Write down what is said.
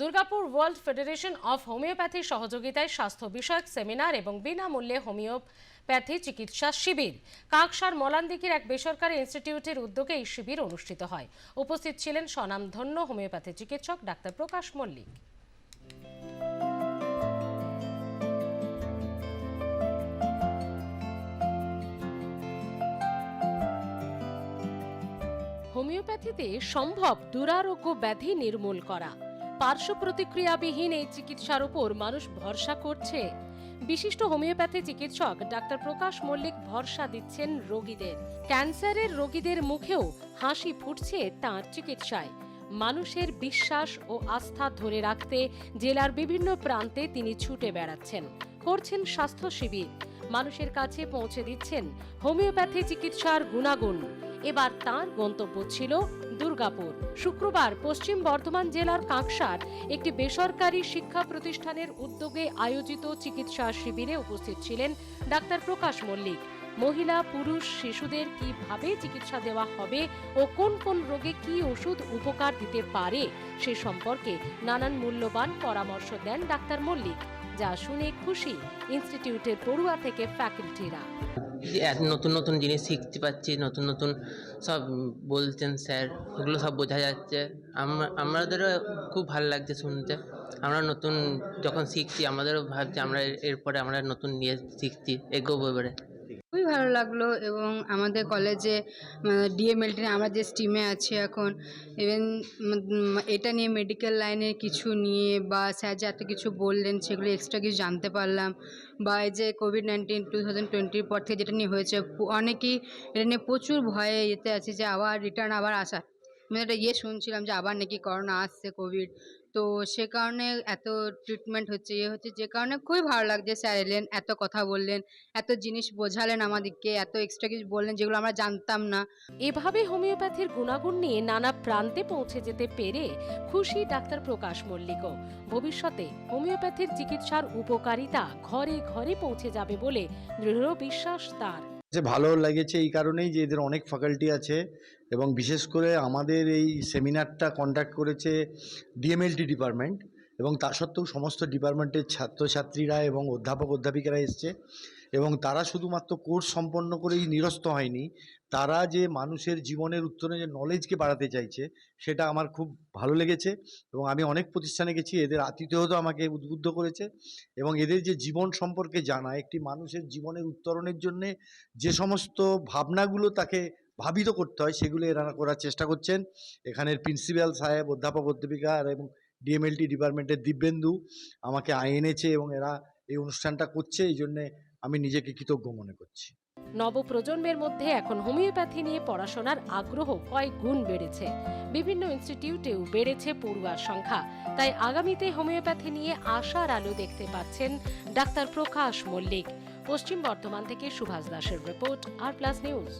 Durgapur world federation of homeopathy সহযোগিতায় স্বাস্থ্য বিষয়ক সেমিনার এবং বিনামূল্যে হোমিওপ্যাথি চিকিৎসা শিবির। কাকসার মলানদিঘির এক বেসরকারি ইনস্টিটিউটের উদ্যোগে এই শিবির অনুষ্ঠিত হয়। উপস্থিত ছিলেন স্বনামধন্য হোমিওপ্যাথি চিকিৎসক ডাক্তার প্রকাশ মল্লিক। হোমিওপ্যাথিতে সম্ভব দুরারোগ্য ব্যাধি নির্মূল করা। পার্শ্ব প্রতিক্রিয়াবিহীন এই চিকিৎসার উপর মানুষ ভরসা করছে। বিশিষ্ট হোমিওপ্যাথি চিকিৎসক ডাক্তার প্রকাশ মল্লিক ভরসা দিচ্ছেন রোগীদের। ক্যান্সারের রোগীদের মুখেও হাসি ফুটছে তাঁর চিকিৎসায়। মানুষের বিশ্বাস ও আস্থা ধরে রাখতে জেলার বিভিন্ন প্রান্তে তিনি ছুটে বেড়াচ্ছেন। করছেন স্বাস্থ্য শিবির। মানুষের কাছে পৌঁছে দিচ্ছেন হোমিওপ্যাথি চিকিৎসার গুণাগুণ। এবার তার গন্তব্য ছিল দুর্গাপুর। শুক্রবার পশ্চিম বর্ধমান জেলার কাঁকসার একটি বেসরকারি শিক্ষা প্রতিষ্ঠানের উদ্যোগে আয়োজিত চিকিৎসা শিবিরে উপস্থিত ছিলেন ডাক্তার প্রকাশ মল্লিক। মহিলা, পুরুষ, শিশুদের কীভাবে চিকিৎসা দেওয়া হবে ও কোন কোন রোগে কি ওষুধ উপকার দিতে পারে সে সম্পর্কে নানান মূল্যবান পরামর্শ দেন ডাক্তার মল্লিক, যা শুনে খুশি ইনস্টিটিউটের পড়ুয়া থেকে ফ্যাকাল্টিরা। নতুন নতুন জিনিস শিখতে পাচ্ছি নতুন নতুন সব বলছেন স্যার এগুলো সব বোঝা যাচ্ছে। আমাদেরও খুব ভালো লাগছে শুনতে। আমরা নতুন যখন শিখছি, আমাদেরও ভাবছি আমরা এরপরে আমরা নতুন নিয়ে শিখছি, এগোবো এবারে। খুবই ভালো লাগল এবং আমাদের কলেজে ডিএমএলটি আমরা যে স্ট্রিমে আছি এখন ইভেন এটা নিয়ে মেডিকেল লাইনের কিছু নিয়ে বা স্যার যে এত কিছু বললেন সেগুলো এক্সট্রা কিছু জানতে পারলাম বা এই যে কোভিড নাইন্টিন টু থাউজেন্ড টোয়েন্টির পর থেকে যেটা নিয়ে হয়েছে অনেকেই এটা নিয়ে প্রচুর ভয়ে এতে আছে যে আবার রিটার্ন আবার আসা। আমি একটা ইয়ে শুনছিলাম যে আবার নাকি করোনা আসছে কোভিড তো সে কারণে এত ট্রিটমেন্ট হচ্ছে ইয়ে হচ্ছে, যে কারণে খুবই ভালো লাগছে স্যার এলেন, এত কথা বললেন, এত জিনিস বোঝালেন আমাদেরকে, এত এক্সট্রা কিছু বললেন যেগুলো আমরা জানতাম না। এভাবে হোমিওপ্যাথির গুণাগুণ নিয়ে নানা প্রান্তে পৌঁছে যেতে পেরে খুশি ডাক্তার প্রকাশ মল্লিকও। ভবিষ্যতে হোমিওপ্যাথির চিকিৎসার উপকারিতা ঘরে ঘরে পৌঁছে যাবে বলে দৃঢ় বিশ্বাস তার। যে ভালো লেগেছে এই কারণেই যে এদের অনেক ফ্যাকাল্টি আছে এবং বিশেষ করে আমাদের এই সেমিনারটা কন্ডাক্ট করেছে ডিএমএলটি ডিপার্টমেন্ট এবং তা সত্ত্বেও সমস্ত ডিপার্টমেন্টের ছাত্রছাত্রীরা এবং অধ্যাপক অধ্যাপিকারা এসছে। এবং তারা শুধুমাত্র কোর্স সম্পন্ন করেই নিরস্ত হয়নি, তারা যে মানুষের জীবনের উত্তরে যে নলেজকে বাড়াতে চাইছে, সেটা আমার খুব ভালো লেগেছে এবং আমি অনেক প্রতিষ্ঠানে গেছি, এদের আতিথেয়তা আমাকে উদ্বুদ্ধ করেছে এবং এদের যে জীবন সম্পর্কে জানা, একটি মানুষের জীবনের উত্তরণের জন্যে যে সমস্ত ভাবনাগুলো তাকে ভাবিত করতে হয়, সেগুলো এরা করার চেষ্টা করছেন। এখানের প্রিন্সিপাল সাহেব, অধ্যাপক অধ্যাপিকা এবং ডিএমএলটি ডিপার্টমেন্টের দিব্যেন্দু আমাকে এনেছে এবং এরা এই অনুষ্ঠানটা করছে, এই জন্যে আমি নিজেকে কৃতজ্ঞ মনে করছি। নবপ্রজন্মের মধ্যে এখন হোমিওপ্যাথি নিয়ে পড়াশোনার আগ্রহ কয়েক গুণ বেড়েছে। বিভিন্ন ইনস্টিটিউটেও বেড়েছে পড়ুয়ার সংখ্যা। তাই আগামীতে হোমিওপ্যাথি নিয়ে আশার আলো দেখতে পাচ্ছেন ডাক্তার প্রকাশ মল্লিক। পশ্চিম বর্ধমান থেকে সুভাষ দাসের রিপোর্ট, আর প্লাস নিউজ।